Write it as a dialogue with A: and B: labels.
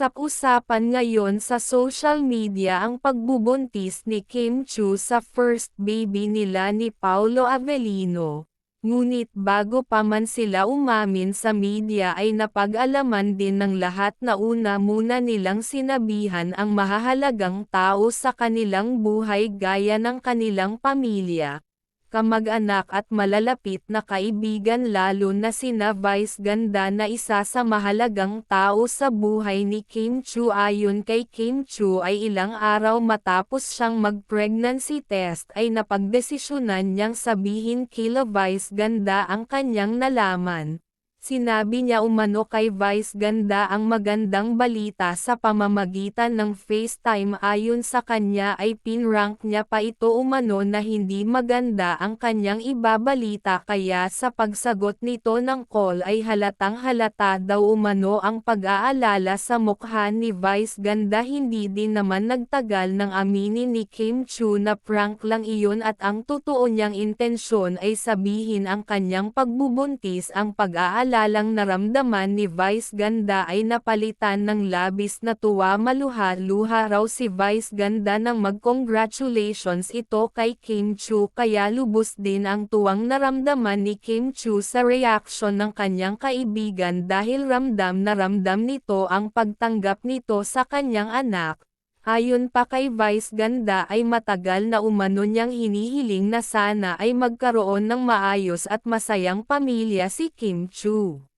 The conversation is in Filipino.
A: Usap-usapan ngayon sa social media ang pagbubuntis ni Kim Chu sa first baby nila ni Paulo Avellino. Ngunit bago pa man sila umamin sa media ay napag-alaman din ng lahat na una muna nilang sinabihan ang mahahalagang tao sa kanilang buhay gaya ng kanilang pamilya, kamag-anak at malalapit na kaibigan lalo na sina Vice Ganda na isa sa mahalagang tao sa buhay ni Kim Chu ayon kay Kim Chu ay ilang araw matapos siyang mag-pregnancy test ay napagdesisyonan niyang sabihin kila Vice Ganda ang kanyang nalaman. Sinabi niya umano kay Vice Ganda ang magandang balita sa pamamagitan ng FaceTime. Ayon sa kanya ay pinrank niya pa ito umano na hindi maganda ang kanyang ibabalita. Kaya sa pagsagot nito ng call ay halatang halata daw umano ang pag-aalala sa mukha ni Vice Ganda. Hindi din naman nagtagal ng aminin ni Kim Chu na prank lang iyon at ang totoo niyang intensyon ay sabihin ang kanyang pagbubuntis ang pag-aalala alalang naramdaman ni Vice Ganda ay napalitan ng labis na tuwa maluha-luha raw si Vice Ganda nang mag-congratulations ito kay Kim Chu kaya lubos din ang tuwang naramdaman ni Kim Chu sa reaksyon ng kanyang kaibigan dahil ramdam na ramdam nito ang pagtanggap nito sa kanyang anak. Ayon pa kay Vice Ganda ay matagal na umano niyang hinihiling na sana ay magkaroon ng maayos at masayang pamilya si Kim Chu.